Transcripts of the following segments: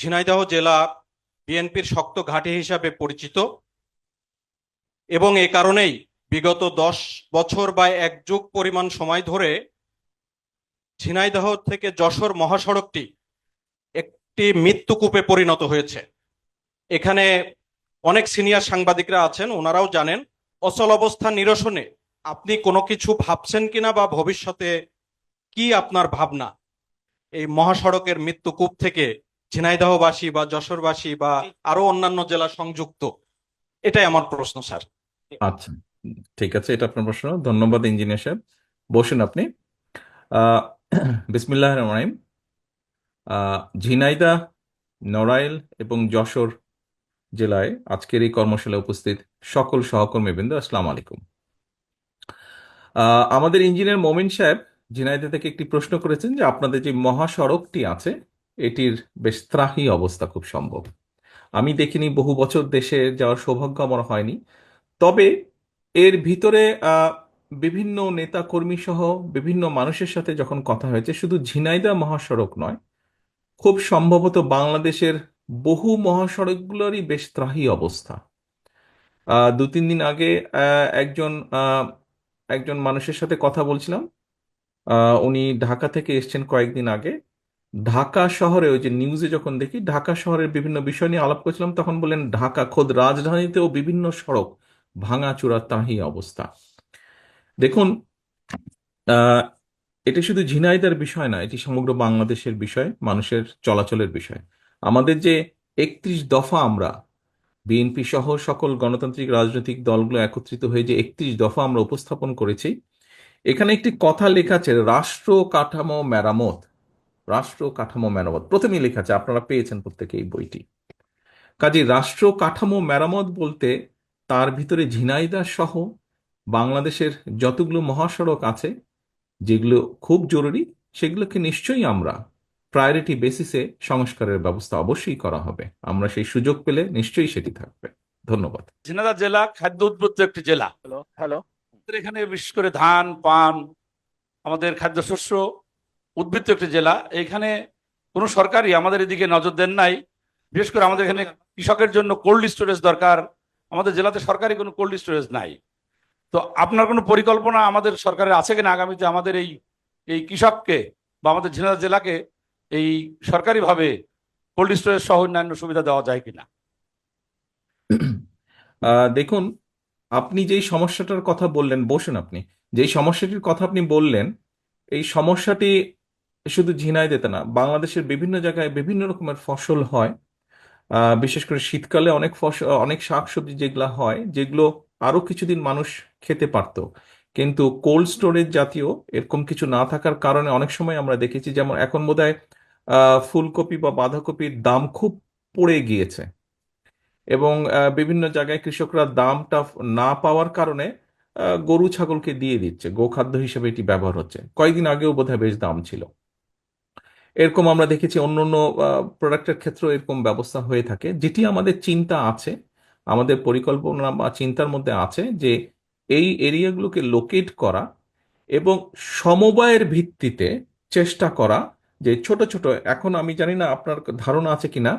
ঝিনাইদহ জেলা বিএনপির শক্ত ঘাঁটি হিসাবে পরিচিত এবং এ কারণেই বিগত দশ বছর বা এক যুগ পরিমাণ সময় ধরে ঝিনাইদহ থেকে যশোর মহাসড়কটি একটি মৃত্যুকূপে পরিণত হয়েছে। এখানে অনেক সিনিয়র সাংবাদিকরা আছেন, ওনারাও জানেন, অচল অবস্থা নিরসনে আপনি কোনো কিছু ভাবছেন কিনা বা ভবিষ্যতে কি আপনার ভাবনা? এই মহাসড়কের মৃত্যুকূপ থেকে ঝিনাইদহবাসী বা যশোরবাসী বা আরও অন্যান্য জেলা সংযুক্ত? এটাই আমার প্রশ্ন, স্যার। আচ্ছা ঠিক আছে, এটা আপনার প্রশ্ন। ধন্যবাদ, ইঞ্জিনিয়ার সাহেব। বসুন আপনি। বিসমিল্লাহ রহমান ঝিনাইদহ, নড়াইল এবং যশোর জেলায় আজকের এই কর্মশালায় উপস্থিত সকল সহকর্মীবৃন্দ, আসসালাম আলাইকুম। আমাদের ইঞ্জিনিয়ার মোমিন সাহেব ঝিনাইদা থেকে একটি প্রশ্ন করেছেন যে আপনাদের যে মহাসড়কটি আছে এটির বেশ ত্রাহি অবস্থা খুব সম্ভব। আমি দেখিনি বহু বছর দেশে যাওয়ার সৌভাগ্য আমার হয়নি। তবে এর ভিতরে বিভিন্ন নেতা কর্মী সহ বিভিন্ন মানুষের সাথে যখন কথা হয়েছে, শুধু ঝিনাইদা মহাসড়ক নয়, খুব সম্ভবত বাংলাদেশের বহু মহাসড়কগুলোরই বেশ ত্রাহি অবস্থা। দু তিন দিন আগে একজন একজন মানুষের সাথে কথা বলছিলাম। উনি ঢাকা থেকে এসছেন কয়েকদিন আগে। ঢাকা শহরে, ওই যে নিউজে যখন দেখি, ঢাকা শহরের বিভিন্ন বিষয় নিয়ে আলাপ করছিলাম, তখন বললেন, ঢাকা খোদ রাজধানীতেও বিভিন্ন সড়ক, ভাঙাচোরা তাহি অবস্থা। দেখুন এটি শুধু ঝিনাইদার বিষয় না, এটি সমগ্র বাংলাদেশের বিষয়, মানুষের চলাচলের বিষয়। আমাদের যে একত্রিশ দফা আমরা বিএনপি সহ সকল গণতান্ত্রিক রাজনৈতিক দলগুলো একত্রিত হয়ে যে একত্রিশ দফা আমরা উপস্থাপন করেছি, এখানে একটি কথা লেখা আছে, রাষ্ট্র কাঠামো মেরামত। রাষ্ট্র কাঠামো মেরামত। প্রথমেই লেখা আছে আপনারা পেয়েছেন প্রত্যেকে এই বইটি। কাজে রাষ্ট্র কাঠামো মেরামত বলতে তার ভিতরে ঝিনাইদা সহ বাংলাদেশের যতগুলো মহাসড়ক আছে যেগুলো খুব জরুরি সেগুলোকে নিশ্চয়ই আমরা প্রায়োরিটি বেসিসে সংস্কারের ব্যবস্থা অবশ্যই করা হবে। আমরা সেই সুযোগ পেলে নিশ্চয়ই সেটি থাকবে। ধন্যবাদ। ঝিনাইদহ জেলা খাদ্য উদ্বুদ্ধ একটি জেলা। Hello hello. এখানে বিশেষ করে ধান পান আমাদের খাদ্যশস্য উদ্বৃত্ত একটি জেলা, এখানে কোনো সরকারই আমাদের এদিকে নজর দেন নাই। বিশেষ করে আমাদের এখানে কৃষকের জন্য কোল্ড স্টোরেজ দরকার, আমাদের জেলাতে সরকারি কোনো কোল্ড স্টোরেজ নাই। তো আপনার কোনো পরিকল্পনা আমাদের সরকারের আছে কিনা আগামীতে আমাদের এই এই কৃষককে বা আমাদের ঝিনাইদহ জেলাকে এই সরকারিভাবে কোল্ড স্টোরেজ সহ অন্যান্য সুবিধা দেওয়া যায় কিনা? দেখুন, আপনি যেই সমস্যাটার কথা বললেন, বসুন আপনি। যেই সমস্যাটির কথা আপনি বললেন, এই সমস্যাটি শুধু ঝিনাইদহতে না বাংলাদেশের বিভিন্ন জায়গায় বিভিন্ন রকমের ফসল হয়। বিশেষ করে শীতকালে অনেক ফসল অনেক শাকসবজি যেগুলো হয় যেগুলো আরও কিছুদিন মানুষ খেতে পারতো। কিন্তু কোল্ড স্টোরেজ জাতীয় এরকম কিছু না থাকার কারণে অনেক সময় আমরা দেখেছি যেমন এখন বোধহয় আহ, ফুলকপি বা বাঁধাকপির দাম খুব পড়ে গিয়েছে। এবং বিভিন্ন জায়গায় কৃষকরা দামটা না পাওয়ার কারণে গরু ছাগলকে দিয়ে দিচ্ছে। গোখাদ্য হিসেবে এটি ব্যবহার হচ্ছে। কয়েকদিন আগেও বোধহয় বেশ দাম ছিল। এরকম আমরা দেখেছি অন্য অন্য প্রোডাক্টের ক্ষেত্রেও এরকম ব্যবস্থা হয়ে থাকে। যেটি আমাদের চিন্তা আছে, আমাদের পরিকল্পনা বা চিন্তার মধ্যে আছে যে এই এরিয়াগুলোকে লোকেট করা এবং সমবায়ের ভিত্তিতে চেষ্টা করা যে ছোট ছোট, এখন আমি জানি না আপনার ধারণা আছে কিনা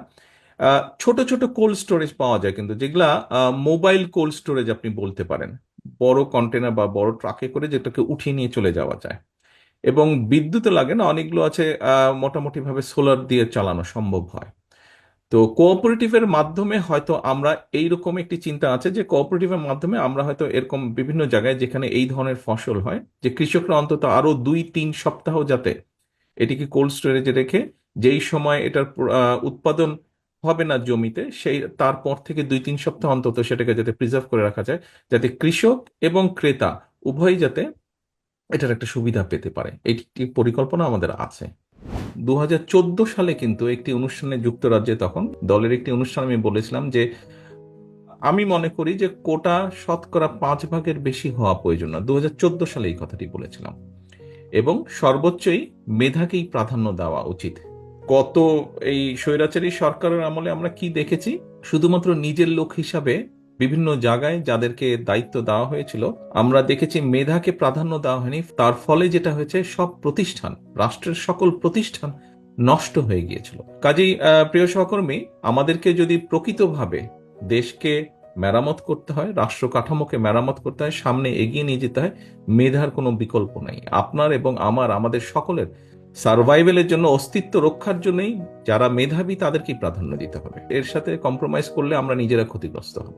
ছোট ছোট কোল্ড স্টোরেজ পাওয়া যায় কিন্তু, যেগুলা মোবাইল কোল্ড স্টোরেজ আপনি বলতে পারেন। বড় কন্টেনার বা বড় ট্রাকে করে যেটাকে উঠিয়ে নিয়ে চলে যাওয়া যায়। এবং বিদ্যুৎ লাগে না অনেকগুলো আছে আহ, মোটামুটি ভাবে সোলার দিয়ে চালানো সম্ভব হয়। তো কোঅপারেটিভের মাধ্যমে হয়তো আমরা এইরকম একটি চিন্তা আছে যে কোঅপারেটিভের মাধ্যমে আমরা হয়তো এরকম বিভিন্ন জায়গায় যেখানে এই ধরনের ফসল হয় যে কৃষকরা অন্তত আরও দুই তিন সপ্তাহ যাতে এটিকে কোল্ড স্টোরেজে রেখে যেই সময় এটার উৎপাদন হবে না জমিতে সেই তারপর থেকে দুই তিন সপ্তাহ অন্তত সেটাকে যাতে প্রিজার্ভ করে রাখা যায় যাতে কৃষক এবং ক্রেতা উভয়ই যাতে এটার একটা সুবিধা পেতে পারে। এইটি পরিকল্পনা আমাদের আছে। দু হাজার চোদ্দ সালে কিন্তু একটি অনুষ্ঠানে যুক্তরাজ্যে তখন দলের একটি অনুষ্ঠানে আমি বলেছিলাম যে, আমি মনে করি যে কোটা শতকরা পাঁচ ভাগের বেশি হওয়া প্রয়োজন না। দু সালে এই কথাটি বলেছিলাম। এবং সর্বোচ্চই মেধাকেই প্রাধান্য দেওয়া উচিত। কত এই স্বৈরাচারী সরকারের আমলে আমরা কি দেখেছি? শুধুমাত্র নিজের লোক হিসাবে বিভিন্ন জায়গায় যাদেরকে দায়িত্ব দেওয়া হয়েছিল, আমরা দেখেছি মেধাকে প্রাধান্য দেওয়া হয়নি। তার ফলে যেটা হয়েছে, সব প্রতিষ্ঠান, রাষ্ট্রের সকল প্রতিষ্ঠান নষ্ট হয়ে গিয়েছিল। কাজেই প্রিয় সহকর্মী, আমাদেরকে যদি প্রকৃতভাবে দেশকে মেরামত করতে হয়, রাষ্ট্র কাঠামোকে মেরামত করতে হয়, সামনে এগিয়ে নিয়ে যেতে হয়, মেধার কোনো বিকল্প নাই। আপনার এবং আমার, আমাদের সকলের সার্ভাইভেলের জন্য, অস্তিত্ব রক্ষার জন্যই যারা মেধাবী, তাদেরকেই প্রাধান্য দিতে হবে। এর সাথে কম্প্রোমাইজ করলে আমরা নিজেরা ক্ষতিগ্রস্ত হব।